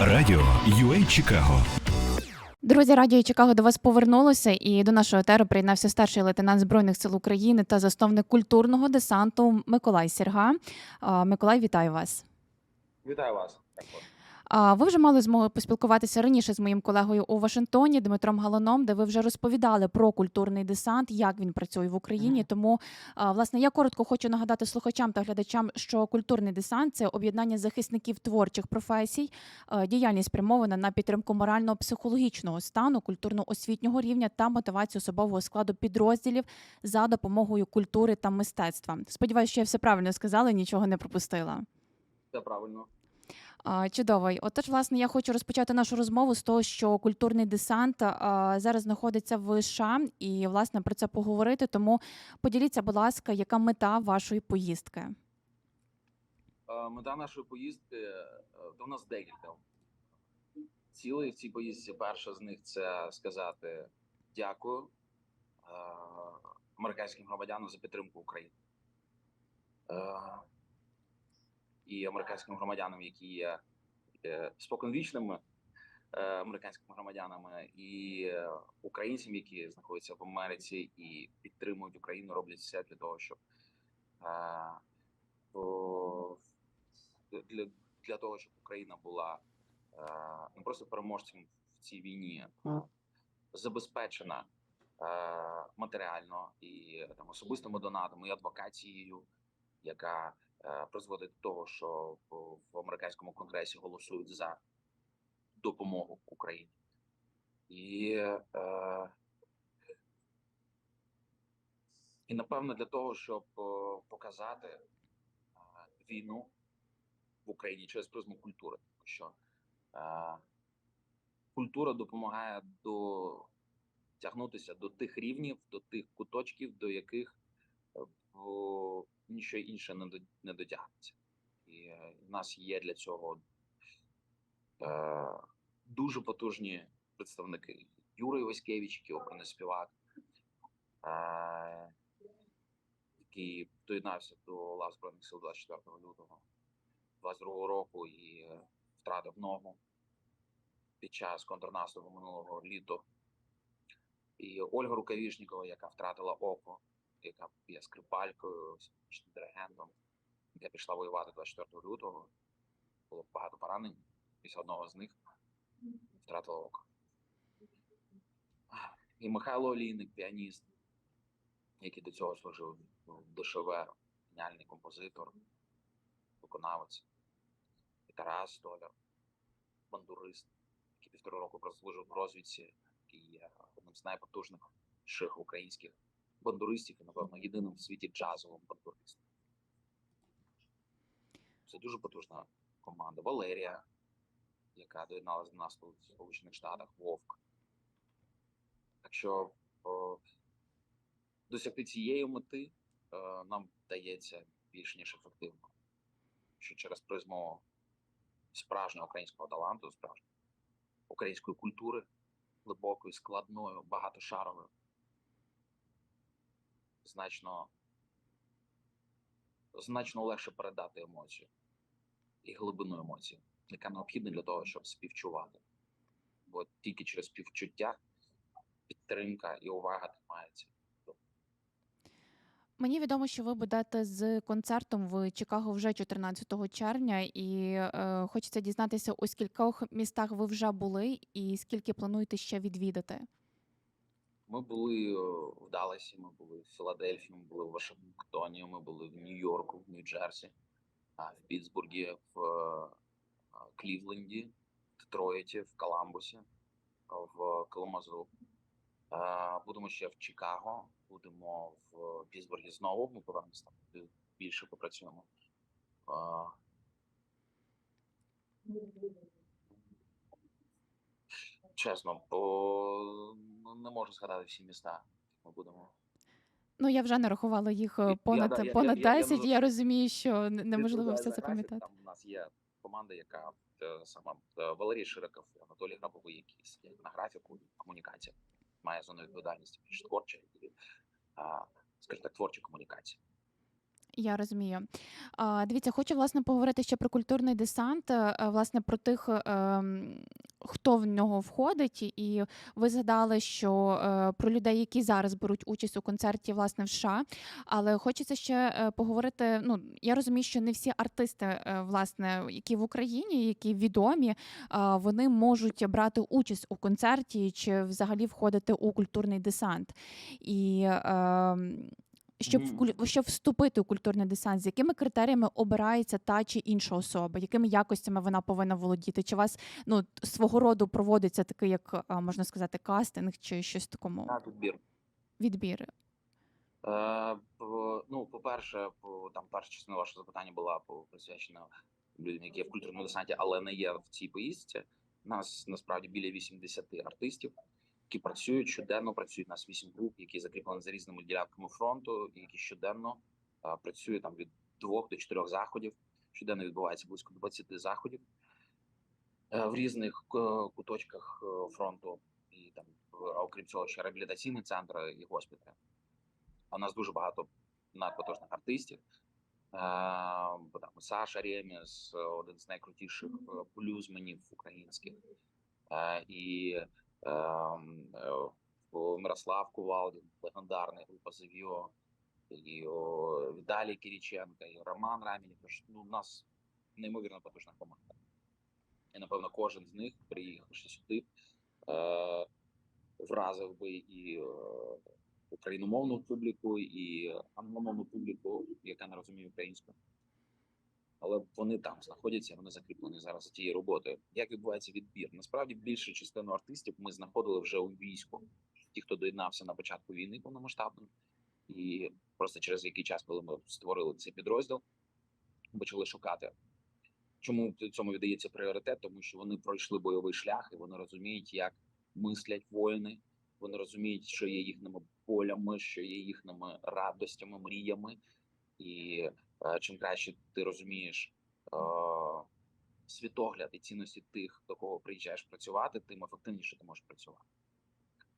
Радіо UA Чикаго Друзі, радіо Чикаго до вас повернулося, і до нашого етеру приєднався старший лейтенант збройних сил України та засновник культурного десанту Миколай Серга. Миколай, вітаю вас. Вітаю вас. Ви вже мали змогу поспілкуватися раніше з моїм колегою у Вашингтоні Дмитром Галаном, де ви вже розповідали про культурний десант, як він працює в Україні. Тому, власне, я коротко хочу нагадати слухачам та глядачам, що культурний десант це об'єднання захисників творчих професій, діяльність спрямована на підтримку морально-психологічного стану, культурно-освітнього рівня та мотивацію особового складу підрозділів за допомогою культури та мистецтва. Сподіваюся, що я все правильно сказала, нічого не пропустила. Це правильно. А, Чудово. Отож, власне, я хочу розпочати нашу розмову з того, що культурний десант зараз знаходиться в США, і власне про це поговорити. Тому поділіться, будь ласка, яка мета вашої поїздки? Е, Мета нашої поїздки е, до нас декілька. Цілей в цій поїздці. Перша з них це сказати дякую е, американським громадянам за підтримку України. І американським громадянам, які є споконвічними е, американськими громадянами, і е, українцям, які знаходяться в Америці і підтримують Україну, роблять все для того, щоб е, для, для того, щоб Україна була не просто переможцем в цій війні, а забезпечена матеріально і там особистими донатами і адвокацією, яка призводить до того, що в, американському конгресі голосують за допомогу Україні. І, е, і напевно для того, щоб е, показати е, війну в Україні через призму культури, тому що е, культура допомагає до тягнутися до тих рівнів, до тих куточків, до яких е, о, нічого інше не, до, не дотягнеться. І е, в нас є для цього е, дуже потужні представники. Юрій Васькевич, який оперний співак, е, який доєднався до лав Збройних сил 24 лютого 22 року і е, втратив ногу під час контрнаступу минулого літа. І Ольга Рукавішнікова, яка втратила око, яка є скрипалькою, симфонічним диригентом, яка пішла воювати 24 лютого. Було багато поранень. Після одного з них втратила око. І Михайло Олійник, піаніст, який до цього служив ДШВ, геніальний композитор, виконавець. І Тарас Столяр, бандурист, який півтора року прослужив в розвідці, який є одним з найпотужніших українських бандуристів і, напевно, єдиним в світі джазовим бандуристом. Це дуже потужна команда. Валерія, яка доєдналася до нас в Сполучених Штатах, Вовк. Так що о, досягти цієї мети е, нам вдається більш ніж ефективно. Що через призму справжнього українського таланту, справжньої української культури, глибокою, складною, багатошаровою, значно, значно легше передати емоцію і глибину емоцій, яка необхідна для того, щоб співчувати. Бо тільки через співчуття підтримка і увага тримається. Мені відомо, що ви будете з концертом в Чикаго вже 14 червня, і е, хочеться дізнатися, у скількох містах ви вже були, і скільки плануєте ще відвідати. Ми були е, в Далласі, ми були в Філадельфії, ми були в Вашингтоні, ми були в Нью-Йорку, в Нью-Джерсі, в Пітсбургі, в Клівленді, в Детройті, в Коламбусі, в Каламазу. Е, Будемо ще в Чикаго, будемо в Пітсбургі знову. Ми повернемося там більше попрацюємо. Чесно, бо ну, не можу згадати всі міста. Ми будемо Ну, я вже нарахувала їх е, Я- понад, да, я- понад я- я 10, дуже- і я розумію, що неможливо все це пам'ятати. Там у нас є команда, яка е, сама е, Валерій Широков, Анатолій Грабовий, які сидять на графіку і комунікація. Має зону відповідальності більш творча і, скажімо так, творча комунікація. Я розумію. Дивіться, хочу власне поговорити ще про культурний десант, е, е, власне, про тих, ем, хто в нього входить. І ви згадали, що е, про людей, які зараз беруть участь у концерті, власне, в США. Але хочеться ще е, поговорити. Ну, я розумію, що не всі артисти, е, власне, які в Україні, які відомі, вони можуть брати участь у концерті чи взагалі входити у культурний десант. І ем, щоб Мгм. вкуль- щоб вступити у культурний десант, з якими критеріями обирається та чи інша особа, якими якостями вона повинна володіти? Чи у вас ну т- свого роду проводиться такий, як а, можна сказати, кастинг, чи щось в такому на відбір? Е, по- ну, по-перше, по, там перша частина вашого запитання була по- присвячена людям, які є в культурному десанті, але не є в цій поїздці. Нас насправді біля 80 артистів, які працюють щоденно. Працюють у нас 8 груп, які закріплені за різними ділянками фронту, які щоденно е, працюють там від двох до чотирьох заходів. Щоденно відбувається близько 20 заходів е, в різних е, куточках е, фронту, і там, а окрім цього, ще реабілітаційні центри і госпіталі. А у нас дуже багато надпотужних артистів. Бо там Саша Реміс, один з найкрутіших блюзменів українських, Е, і Мирослав Кувалдін, легендарний група Зевіо, і о, Віталій Кириченко, і Роман Рамінів. Ну, у нас неймовірно потужна команда. І напевно кожен з них, приїхавши сюди, е, вразив би і е, україномовну публіку, і англомовну публіку, яка не розуміє українську. Але вони там знаходяться, вони закріплені зараз тією роботою. Як відбувається відбір? Насправді більшу частину артистів ми знаходили вже у війську. Ті, хто доєднався на початку війни повномасштабно, і просто через який час, коли ми створили цей підрозділ, почали шукати. Чому цьому віддається пріоритет? Тому що вони пройшли бойовий шлях, і вони розуміють, як мислять воїни. Вони розуміють, що є їхніми болями, що є їхніми радостями, мріями. І е, чим краще ти розумієш е, світогляд і цінності тих, до кого приїжджаєш працювати, тим ефективніше ти можеш працювати.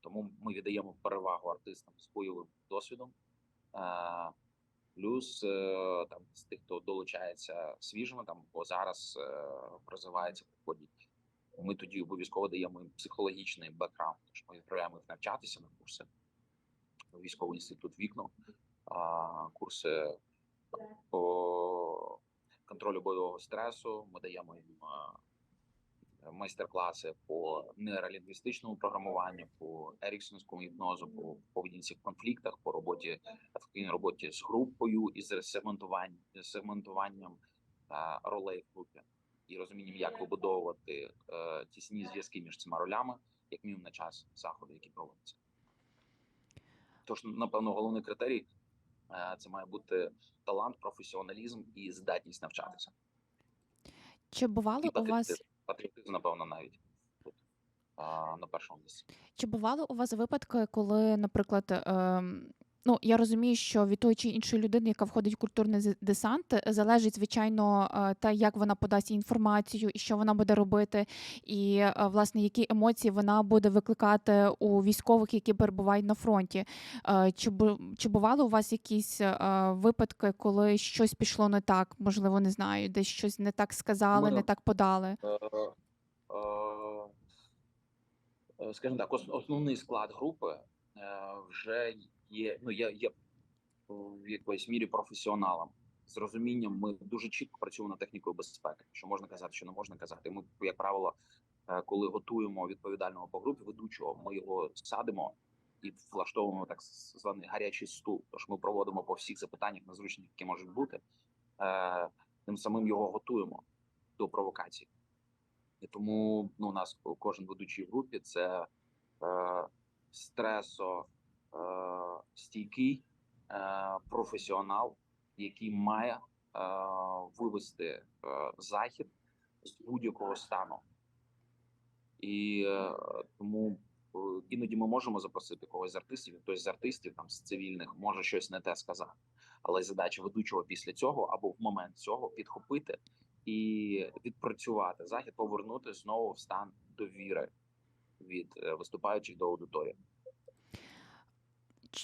Тому ми віддаємо перевагу артистам з бойовим досвідом. Е, Плюс там з тих, хто долучається свіжими, там бо зараз призивається, приходять. Ми тоді обов'язково даємо їм психологічний бекграунд. Тож ми відправляємо їх навчатися на курси в військовий інститут вікно, курси по контролю бойового стресу. Ми даємо їм майстер-класи по нейролінгвістичному програмуванню, по еріксонському гіпнозу, по поведінці в конфліктах, по роботі ефективній роботі з групою і з сегментуванням, сегментуванням ролей в групі і розумінням, як вибудовувати е, тісні зв'язки між цими ролями, як мінімум на час заходу, який проводиться. Тож, напевно, головний критерій це має бути талант, професіоналізм і здатність навчатися. Чи бувало І у вас патріотизм, напевно, навіть тут на першому місці. Чи бували у вас випадки, коли, наприклад, ем, ну я розумію, що від тої чи іншої людини, яка входить в культурний десант, залежить звичайно е, те, як вона подасть інформацію і що вона буде робити, і е, власне які емоції вона буде викликати у військових, які перебувають на фронті. Е, Чи чи бували у вас якісь випадки, коли щось пішло не так? Можливо, не знаю, десь щось не так сказали, не так подали? Скажімо так, основний склад групи вже є. Ну я є в якоїсь мірі професіоналом. З розумінням ми дуже чітко працюємо над технікою безпеки, що можна казати, що не можна казати. Ми, як правило, е, коли готуємо відповідального по групі ведучого, ми його садимо і влаштовуємо так званий гарячий стул. Тож ми проводимо по всіх запитаннях незручних, які можуть бути. Е, Тим самим його готуємо до провокацій. І тому ну, у нас кожен ведучий групі це е, стресо стійкий е, професіонал, який має е, вивести е, захід з будь-якого стану. І е, тому е, іноді ми можемо запросити когось з артистів, хтось з артистів там з цивільних може щось не те сказати. Але задача ведучого після цього або в момент цього підхопити і відпрацювати захід, повернути знову в стан довіри від е, виступаючих до аудиторії.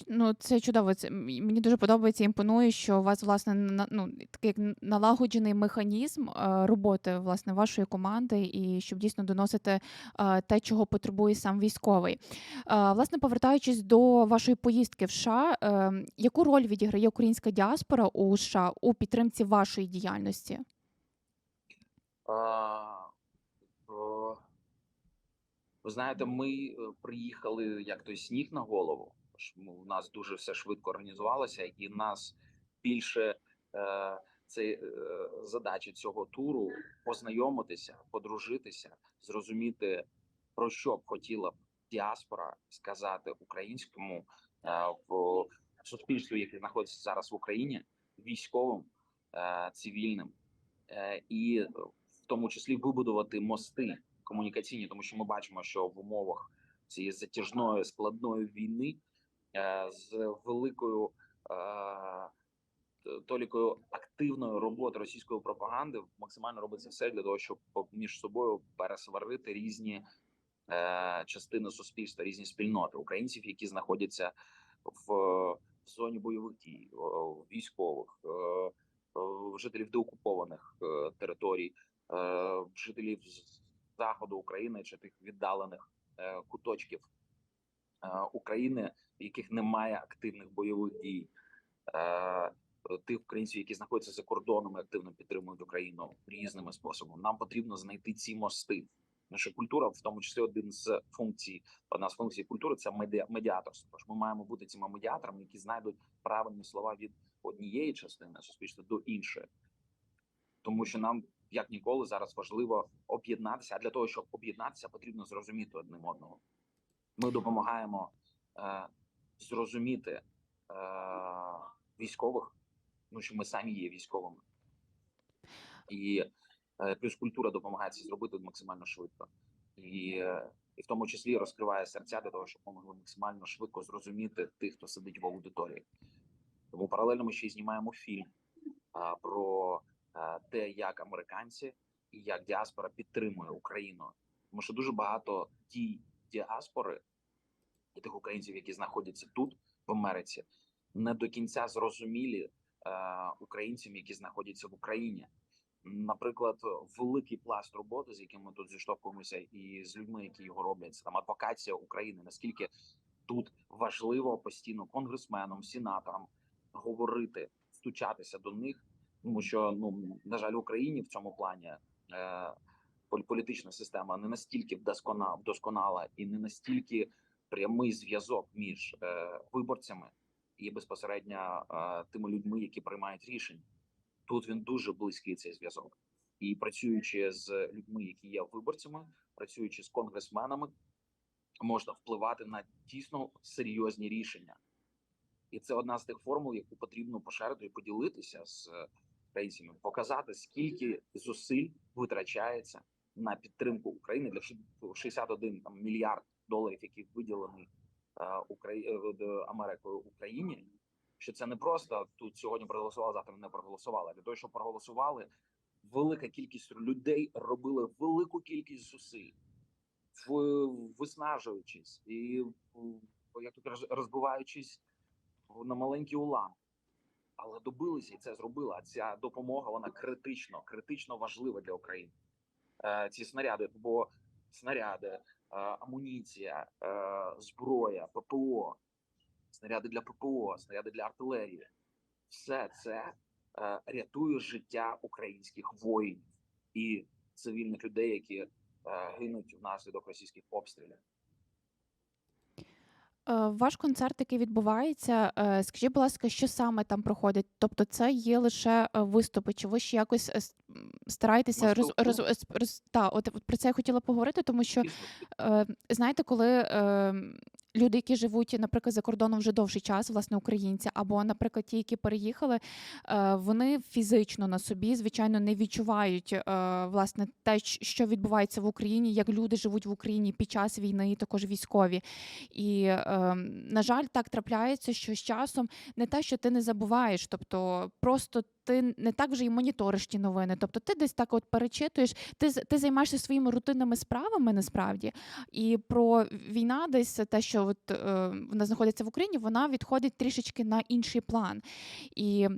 Ну, це чудово. Це мені дуже подобається, імпонує, що у вас власне на- ну, такий як налагоджений механізм е, роботи власне вашої команди, і щоб дійсно доносити е, те, чого потребує сам військовий. Е, Власне, повертаючись до вашої поїздки в США, е, яку роль відіграє українська діаспора у США у підтримці вашої діяльності? А, о, ви знаєте, ми е, приїхали як той сніг на голову. Ну, У нас дуже все швидко організувалося, і нас більше е, це задача цього туру познайомитися, подружитися, зрозуміти про що б хотіла б діаспора сказати українському е, в суспільстві, яке знаходиться зараз в Україні, військовим, е, цивільним, е, і в тому числі вибудувати мости комунікаційні, тому що ми бачимо, що в умовах цієї затяжної складної війни з великою е, толікою активної роботи російської пропаганди максимально робиться все для того, щоб між собою пересварити різні е, частини суспільства, різні спільноти українців, які знаходяться в, в зоні бойових дій, військових, е, е, жителів деокупованих е, територій, е, жителів заходу України чи тих віддалених е, куточків е, України, яких немає активних бойових дій. Е, Тих українців, які знаходяться за кордоном, і активно підтримують Україну різними способами. Нам потрібно знайти ці мости. Наша культура, в тому числі, один з функцій, одна з функцій культури це медіа, медіаторство. Тож ми маємо бути цими медіаторами, які знайдуть правильні слова від однієї частини суспільства до іншої, тому що нам як ніколи зараз важливо об'єднатися. А для того, щоб об'єднатися, потрібно зрозуміти одним одного. Ми допомагаємо е, зрозуміти е, військових, ну що ми самі є військовими, і е, плюс культура допомагає це зробити максимально швидко, і, е, і в тому числі розкриває серця для того, щоб ми могли максимально швидко зрозуміти тих, хто сидить в аудиторії. Тому паралельно ми ще й знімаємо фільм а, про а, те, як американці і як діаспора підтримує Україну. Тому що дуже багато дій діаспори і тих українців, які знаходяться тут, в Америці, не до кінця зрозумілі е, українцям, які знаходяться в Україні. Наприклад, великий пласт роботи, з яким ми тут зіштовхуємося, і з людьми, які його роблять, це там адвокація України. Наскільки тут важливо постійно конгресменам, сенаторам говорити, стучатися до них, тому що ну на жаль, Україні в цьому плані е, політична система не настільки вдоскона- вдосконала і не настільки прямий зв'язок між е, виборцями і безпосередньо е, тими людьми, які приймають рішення. Тут він дуже близький цей зв'язок, і працюючи з людьми, які є виборцями, працюючи з конгресменами, можна впливати на дійсно серйозні рішення. І це одна з тих формул, яку потрібно поширити і поділитися з українцями, показати скільки зусиль витрачається на підтримку України для 61 там, мільярд доларів, які виділені е, е, Америкою Україні. Що це не просто тут сьогодні проголосували, завтра не проголосували. Для того, щоб проголосували, велика кількість людей робили велику кількість зусиль, виснажуючись і як тут роз- розбиваючись на маленькі уламки. Але добилися і це зробили. А ця допомога вона критично, критично важлива для України. Е, ці снаряди, бо снаряди, амуніція, е, зброя, ППО, снаряди для ППО, снаряди для артилерії. Все це е, рятує життя українських воїнів і цивільних людей, які е, гинуть внаслідок російських обстрілів. Е, Ваш концерт, який відбувається, е, скажіть, будь ласка, що саме там проходить? Тобто, це є лише е, виступи, чи ви ще якось стараєтеся роз, роз, роз, роз- та, от, от про це я хотіла поговорити, тому що знаєте, коли е, люди, які живуть, наприклад, за кордоном вже довший час, власне, українці, або, наприклад, ті, які переїхали, е, вони фізично на собі, звичайно, не відчувають е, власне те, що відбувається в Україні, як люди живуть в Україні під час війни, і також військові. І, е, на жаль, так трапляється, що з часом не те, що ти не забуваєш, тобто просто ти не так вже й моніториш ті новини. Тобто ти десь так от перечитуєш, ти ти займаєшся своїми рутинними справами насправді. І про війна, десь те, що от е, вона знаходиться в Україні, вона відходить трішечки на інший план. І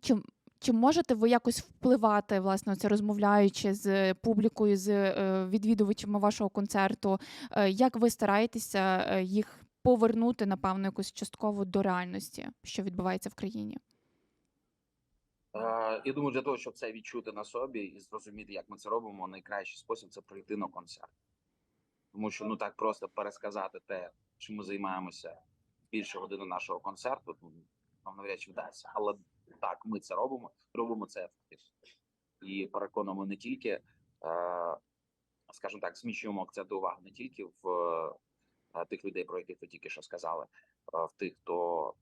чи, чи можете ви якось впливати, власне, це розмовляючи з публікою, з е, відвідувачами вашого концерту? Е, як ви стараєтеся е, їх повернути, напевно, якось частково до реальності, що відбувається в країні? Е, Я думаю, для того, щоб це відчути на собі і зрозуміти, як ми це робимо, найкращий спосіб це прийти на концерт. Тому що ну так просто пересказати те, чим ми займаємося більше години нашого концерту, ну, нам навряд чи вдасться. Але так, ми це робимо, робимо це ефективно. І переконуємо не тільки, е, скажімо так, зміщуємо акцент уваги не тільки в е, тих людей, про яких ви тільки що сказали, е, в тих, хто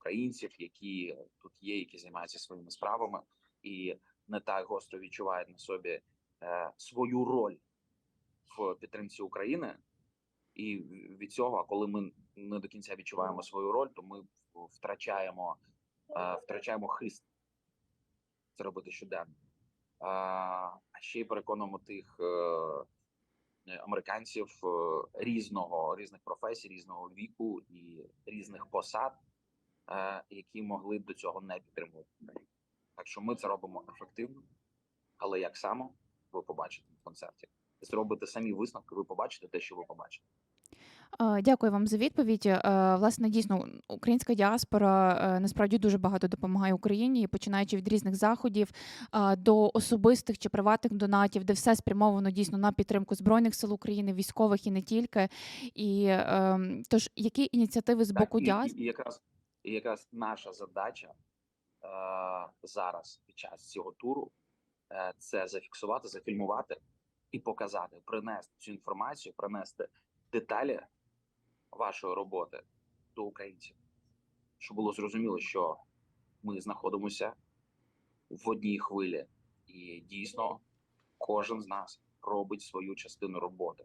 українців, які тут є, які займаються своїми справами, і не так гостро відчувають на собі е, свою роль в підтримці України. І від цього, коли ми не до кінця відчуваємо свою роль, то ми втрачаємо, е, втрачаємо хист це робити щоденно. А а ще й переконуємо тих е, е, американців е, різного різних професій, різного віку і різних посад, е, які могли б до цього не підтримувати. Так що ми це робимо ефективно, але як саме ви побачите в концерті, зробите самі висновки, ви побачите те, що ви побачите. Е, Дякую вам за відповідь. Е, Власне, дійсно, українська діаспора е, насправді дуже багато допомагає Україні, починаючи від різних заходів е, до особистих чи приватних донатів, де все спрямовано дійсно на підтримку збройних сил України, військових і не тільки. І ем, тож, які ініціативи з боку і, діаспори? і якраз і якраз наша задача е, зараз під час цього туру е, це зафіксувати, зафільмувати і показати, принести цю інформацію, принести деталі вашої роботи до українців, щоб було зрозуміло, що ми знаходимося в одній хвилі, і дійсно кожен з нас робить свою частину роботи.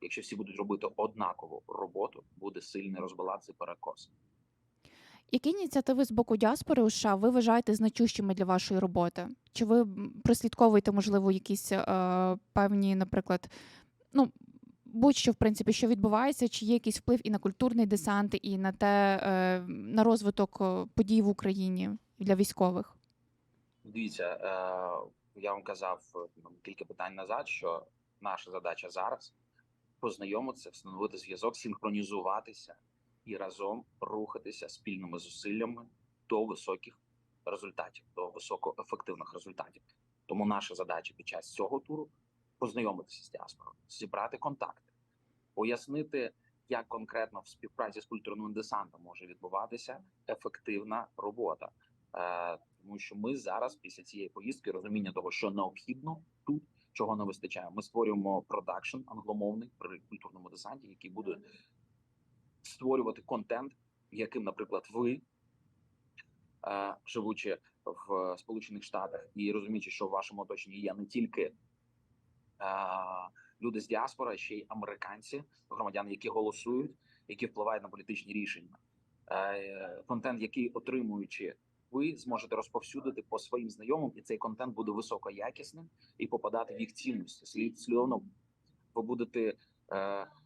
Якщо всі будуть робити однакову роботу, буде сильний розбаланс і перекос. Які ініціативи з боку діаспори у США ви вважаєте значущими для вашої роботи? Чи ви прослідковуєте, можливо, якісь е, певні, наприклад, ну будь-що в принципі, що відбувається, чи є якийсь вплив і на культурний десант, і на те е, на розвиток е, подій в Україні для військових? Дивіться, е, я вам казав е, кілька питань назад, що наша задача зараз познайомитися, встановити зв'язок, синхронізуватися і разом рухатися спільними зусиллями до високих результатів, до високоефективних результатів. Тому наша задача під час цього туру познайомитися з діаспорою, зібрати контакти, пояснити, як конкретно в співпраці з культурним десантом може відбуватися ефективна робота. Е, тому що ми зараз, після цієї поїздки, розуміння того, що необхідно тут, чого не вистачає. Ми створюємо продакшн англомовний при культурному десанті, який буде створювати контент, яким, наприклад, ви, е, живучи в Сполучених Штатах і розуміючи, що в вашому оточенні є не тільки е, люди з діаспори, а ще й американці, громадяни, які голосують, які впливають на політичні рішення. Е, Контент, який отримуючи ви зможете розповсюдити по своїм знайомим, і цей контент буде високоякісним і попадати в їх цінності. Слід слідовно ви будете,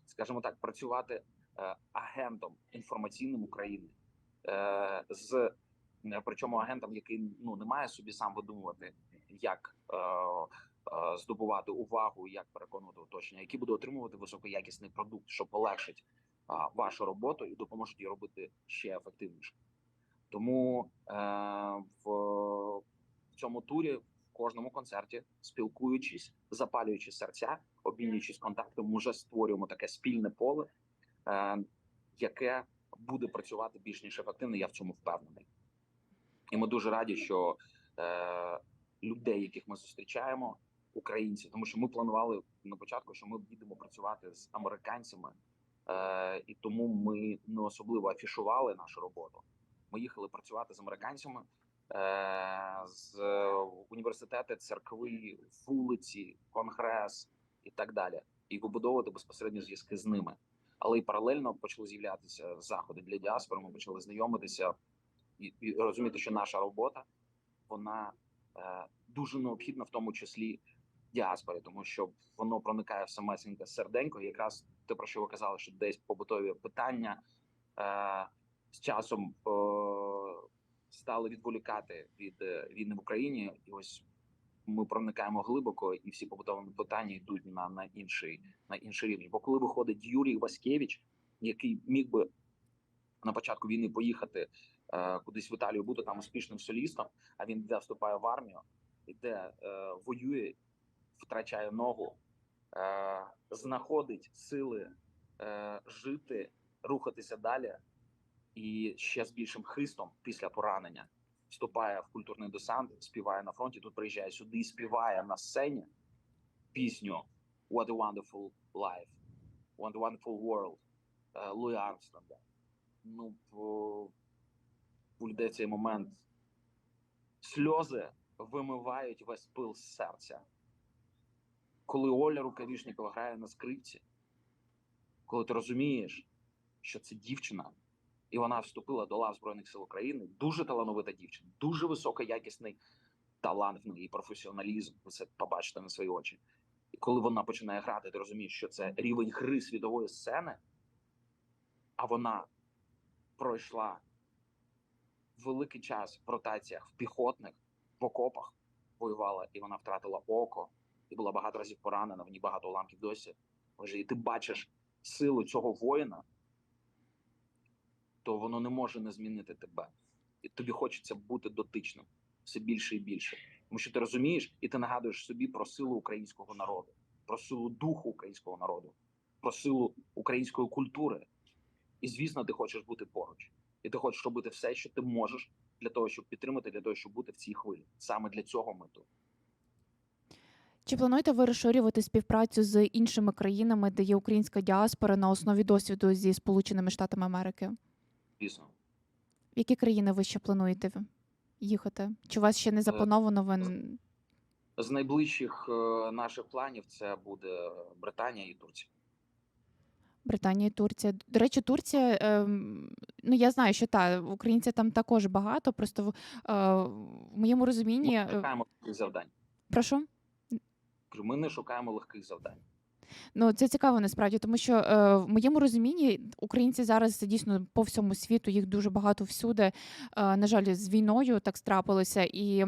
скажімо так, працювати агентом інформаційним України е, з е, причому агентом, який ну не має собі сам видумувати, як е, е, здобувати увагу, як переконувати оточення, який буде отримувати високоякісний продукт, що полегшить е, вашу роботу і допоможе її робити ще ефективніше. Тому е, в, цьому турі, в кожному концерті, спілкуючись, запалюючи серця, обмінюючись контактами, ми вже створюємо таке спільне поле, е, яке буде працювати більш ніж ефективно. Я в цьому впевнений. І ми дуже раді, що е, людей, яких ми зустрічаємо, українці, тому що ми планували на початку, що ми будемо працювати з американцями, е, і тому ми не особливо афішували нашу роботу. Ми їхали працювати з американцями е, з університети, церкви, вулиці, конгрес і так далі, і вибудовувати безпосередньо зв'язки з ними. Але й паралельно почали з'являтися заходи для діаспори. Ми почали знайомитися і, і розуміти, що наша робота вона е, дуже необхідна, в тому числі діаспорі, тому що воно проникає в самесеньке серденько. Якраз те, про що ви казали, що десь побутові питання е, з часом е, стали відволікати від е, війни в Україні, і ось ми проникаємо глибоко, і всі побутові питання йдуть на, на інший на інший рівень. Бо коли виходить Юрій Васькевич, який міг би на початку війни поїхати е, кудись в Італію, бути там успішним солістом, а він йде вступає в армію, іде е, воює, втрачає ногу, е, знаходить сили е, жити, рухатися далі, і ще з більшим хистом після поранення вступає в культурний десант, співає на фронті. Тут приїжджає сюди і співає на сцені пісню What a Wonderful Life, What a Wonderful World е, Луї Армстронга. Ну, у людей цей момент сльози вимивають весь пил з серця. Коли Оля Рукавішникова грає на скрипці, коли ти розумієш, що це дівчина, і вона вступила до лав Збройних сил України, дуже талановита дівчина, дуже високоякісний талант в професіоналізм. Ви це побачите на свої очі. І коли вона починає грати, ти розумієш, що це рівень гри світової сцени, а вона пройшла великий час в ротаціях в піхотних в окопах, воювала, і вона втратила око, і була багато разів поранена, в ній багато уламків досі. Лежить. І ти бачиш силу цього воїна, то воно не може не змінити тебе. І тобі хочеться бути дотичним все більше і більше. Тому що ти розумієш, і ти нагадуєш собі про силу українського народу, про силу духу українського народу, про силу української культури. І звісно, ти хочеш бути поруч, і ти хочеш робити все, що ти можеш для того, щоб підтримати, для того, щоб бути в цій хвилі. Саме для цього ми тут. Чи плануєте ви розширювати співпрацю з іншими країнами, де є українська діаспора на основі досвіду зі Сполученими Штатами Америки? Звісно, В які країни ви ще плануєте їхати? Чи у вас ще не заплановано? Ви з найближчих е, наших планів це буде Британія і Турція. Британія і Турція. До речі, Турція. ем, ну я знаю, що та українців там також багато. Просто в, е, в моєму розумінні Ми е, не шукаємо легких завдань. прошу. Ми не шукаємо легких завдань. Ну, це цікаво насправді, тому що е, в моєму розумінні українці зараз дійсно по всьому світу, їх дуже багато всюди. Е, на жаль, з війною так страпилося. І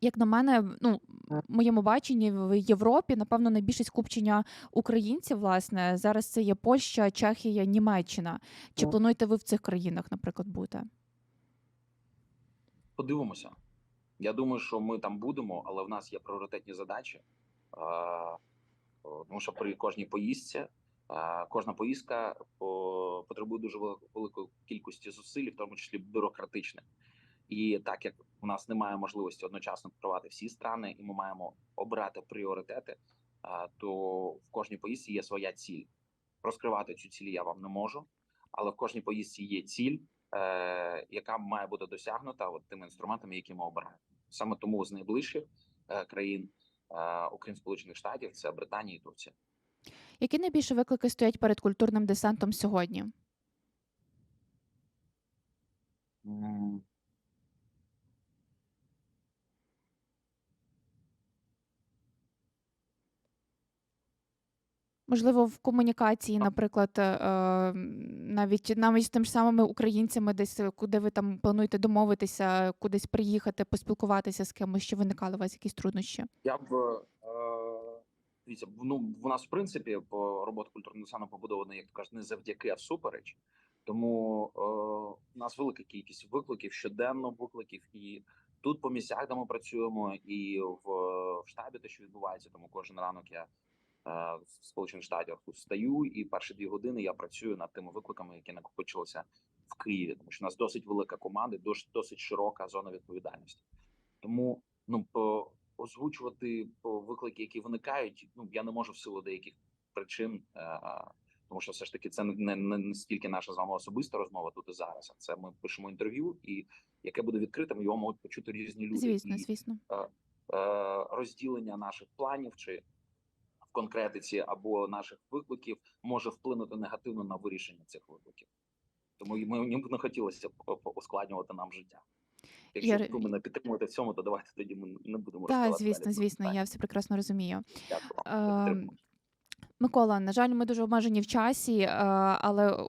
як на мене, ну в моєму баченні в Європі, напевно, найбільше скупчення українців, власне, зараз це є Польща, Чехія, Німеччина. Чи Ну. плануєте ви в цих країнах, наприклад, бути? Подивимося. Я думаю, що ми там будемо, але в нас є пріоритетні задачі. Е, Тому що при кожній поїздці, е, кожна поїздка потребує дуже великої кількості зусиль, в тому числі бюрократичних. І так як у нас немає можливості одночасно покривати всі страни, і ми маємо обрати пріоритети, е, то в кожній поїздці є своя ціль. Розкривати цю ціль я вам не можу, але в кожній поїздці є ціль, яка має бути досягнута от тими інструментами, які ми обираємо. Саме тому з найближчих країн, окрім Сполучених Штатів, це Британія і Турція. Які найбільше виклики стоять перед культурним десантом сьогодні? Можливо, в комунікації, наприклад, е, навіть навіть з тими ж самими українцями, десь е, куди ви там плануєте домовитися, кудись приїхати, поспілкуватися з кимось, чи виникали у вас якісь труднощі? Я б е, дивіться, ну в нас в принципі по робота культурного десанту побудована, як кажуть, не завдяки, а всупереч. Тому е, у нас велика кількість викликів, щоденно викликів, і тут по місцях, де ми працюємо, і в, в штабі те, що відбувається, тому кожен ранок я в Сполучених Штатах тут стаю, і перші дві години я працюю над тими викликами, які накопичилися в Києві, тому що у нас досить велика команда, досить, досить широка зона відповідальності. Тому ну по озвучувати по виклики, які виникають. Ну я не можу в силу деяких причин, е, тому що все ж таки це не, не, не стільки наша з вами особиста розмова тут і зараз. А це ми пишемо інтерв'ю, і яке буде відкритим, його можуть почути різні люди. Звісно, і, звісно. е, розділення наших планів чи конкретиці або наших викликів може вплинути негативно на вирішення цих викликів. Тому ми мені б не хотілося по- ускладнювати нам життя. Якщо ви мене підтримуєте в цьому, то давайте тоді ми не будемо Так, звісно, далі звісно, я все прекрасно розумію. Дякую Ем. Микола, на жаль, ми дуже обмежені в часі, е, але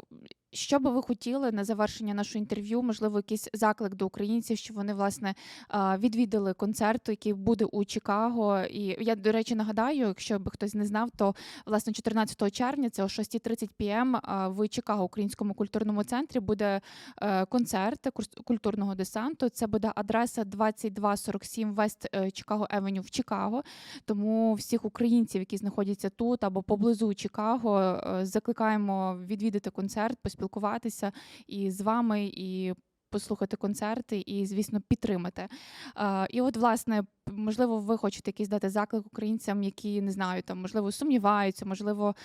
що би ви хотіли на завершення нашого інтерв'ю? Можливо, якийсь заклик до українців, щоб вони власне відвідали концерт, який буде у Чикаго. І я, до речі, нагадаю, якщо би хтось не знав, то власне 14 червня, це о 6.30 пм в Чикаго, Українському культурному центрі, буде е, концерт культурного десанту. Це буде адреса 2247 Вест Чикаго Евеню в Чикаго. Тому всіх українців, які знаходяться тут або поблизу Чикаго, е, закликаємо відвідати концерт, поспілкуватися і з вами, і послухати концерти, і, звісно, підтримати. І от, власне, можливо, ви хочете якийсь дати заклик українцям, які не знаю, там можливо сумніваються, можливо,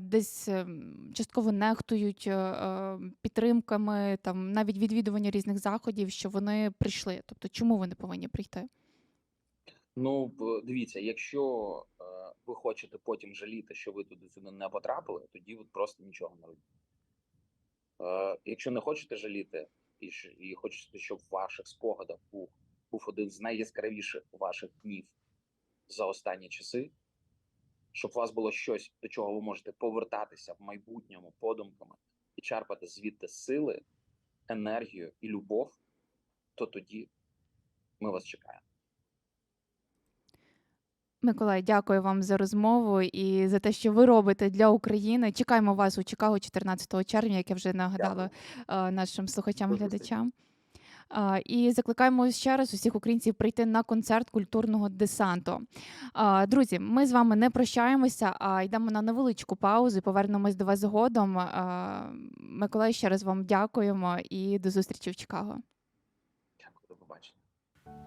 десь ем, частково нехтують е, е, підтримками, там навіть відвідування різних заходів, що вони прийшли. Тобто, чому вони повинні прийти? Ну, дивіться, якщо е, ви хочете потім жаліти, що ви туди сюди не потрапили, тоді от просто нічого не робіть. Е, якщо не хочете жаліти, і, і хочете, щоб в ваших спогадах був, був один з найяскравіших ваших днів за останні часи, щоб у вас було щось, до чого ви можете повертатися в майбутньому подумками і черпати звідти сили, енергію і любов, то тоді ми вас чекаємо. Миколай, дякую вам за розмову і за те, що ви робите для України. Чекаємо вас у Чикаго 14 червня, як я вже нагадала е, нашим слухачам-глядачам. І закликаємо ще раз усіх українців прийти на концерт культурного десанту. Друзі, ми з вами не прощаємося, а йдемо на невеличку паузу і повернемось до вас згодом. Миколай, ще раз вам дякуємо і до зустрічі в Чикаго.